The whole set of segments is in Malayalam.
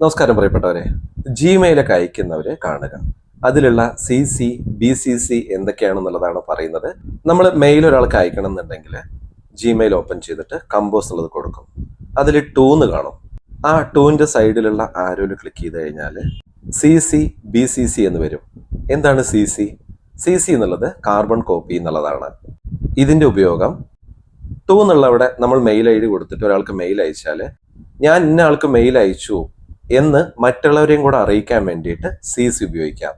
നമസ്കാരം പ്രിയപ്പെട്ടവരെ. ജിമെയിലൊക്കെ അയക്കുന്നവരെ കാണുക. അതിലുള്ള C C B C C എന്തൊക്കെയാണെന്നുള്ളതാണ് പറയുന്നത്. നമ്മൾ മെയിൽ ഒരാൾക്ക് അയക്കണം എന്നുണ്ടെങ്കിൽ ജിമെയിൽ ഓപ്പൺ ചെയ്തിട്ട് കമ്പോസ് എന്നുള്ളത് കൊടുക്കും. അതിൽ ടൂന്ന് കാണും. ആ ടൂവിന്റെ സൈഡിലുള്ള ആരോയിൽ ക്ലിക്ക് ചെയ്ത് കഴിഞ്ഞാൽ C C B C C എന്ന് വരും. എന്താണ് സി സി സി സി എന്നുള്ളത് കാർബൺ കോപ്പി എന്നുള്ളതാണ്. ഇതിന്റെ ഉപയോഗം ടൂ എന്നുള്ളവിടെ നമ്മൾ മെയിൽ ഐ ഡി കൊടുത്തിട്ട് ഒരാൾക്ക് മെയിൽ അയച്ചാൽ ഞാൻ ഇന്ന ആൾക്ക് മെയിൽ അയച്ചു എന്ന് മറ്റുള്ളവരെയും കൂടെ അറിയിക്കാൻ വേണ്ടിയിട്ട് സി സി ഉപയോഗിക്കാം.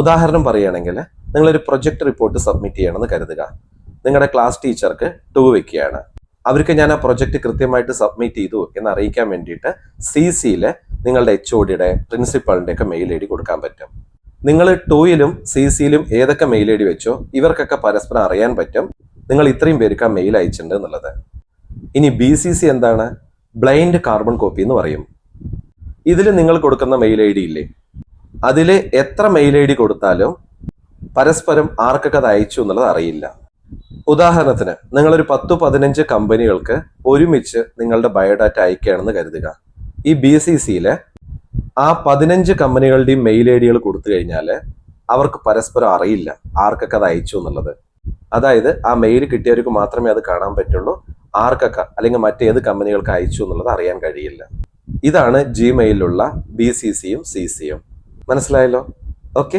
ഉദാഹരണം പറയുകയാണെങ്കിൽ നിങ്ങളൊരു പ്രൊജക്ട് റിപ്പോർട്ട് സബ്മിറ്റ് ചെയ്യണമെന്ന് കരുതുക. നിങ്ങളുടെ ക്ലാസ് ടീച്ചർക്ക് ടു വെക്കുകയാണ്. അവർക്ക് ഞാൻ ആ പ്രൊജക്ട് കൃത്യമായിട്ട് സബ്മിറ്റ് ചെയ്തു എന്ന് അറിയിക്കാൻ വേണ്ടിയിട്ട് സി സിയിൽ നിങ്ങളുടെ എച്ച് ഒഡിയുടെ ഡിയുടെ പ്രിൻസിപ്പളിന്റെ ഒക്കെ മെയിൽ ഐ ഡി കൊടുക്കാൻ പറ്റും. നിങ്ങൾ ടൂയിലും സി സിയിലും ഏതൊക്കെ മെയിൽ ഐ ഡി വെച്ചോ ഇവർക്കൊക്കെ പരസ്പരം അറിയാൻ പറ്റും. നിങ്ങൾ ഇത്രയും പേർക്ക് ആ മെയിൽ അയച്ചിട്ടുണ്ട് എന്നുള്ളത്. ഇനി ബി സി സി എന്താണ്? ബ്ലൈൻഡ് കാർബൺ കോപ്പി എന്ന് പറയും. ഇതിൽ നിങ്ങൾ കൊടുക്കുന്ന മെയിൽ ഐ ഡി ഇല്ലേ? അതിൽ എത്ര മെയിൽ ഐ ഡി കൊടുത്താലും പരസ്പരം ആർക്കൊക്കെ അത് അയച്ചു എന്നുള്ളത് അറിയില്ല. ഉദാഹരണത്തിന് നിങ്ങളൊരു പത്ത് പതിനഞ്ച് കമ്പനികൾക്ക് ഒരുമിച്ച് നിങ്ങളുടെ ബയോഡാറ്റ അയക്കുകയാണെന്ന് കരുതുക. ഈ ബി സി സിയിലെ ആ പതിനഞ്ച് കമ്പനികളുടെയും മെയിൽ ഐ ഡികൾ കൊടുത്തു കഴിഞ്ഞാൽ അവർക്ക് പരസ്പരം അറിയില്ല ആർക്കൊക്കെ അത് അയച്ചു എന്നുള്ളത്. അതായത് ആ മെയിൽ കിട്ടിയവർക്ക് മാത്രമേ അത് കാണാൻ പറ്റുള്ളൂ ആർക്കൊക്കെ അല്ലെങ്കിൽ മറ്റേത് കമ്പനികൾക്ക് അയച്ചു എന്നുള്ളത് അറിയാൻ കഴിയില്ല. ഇതാണ് ജിമെയിലുള്ള ബി സി സിയും സി സിയും മനസ്സിലായല്ലോ? ഓക്കെ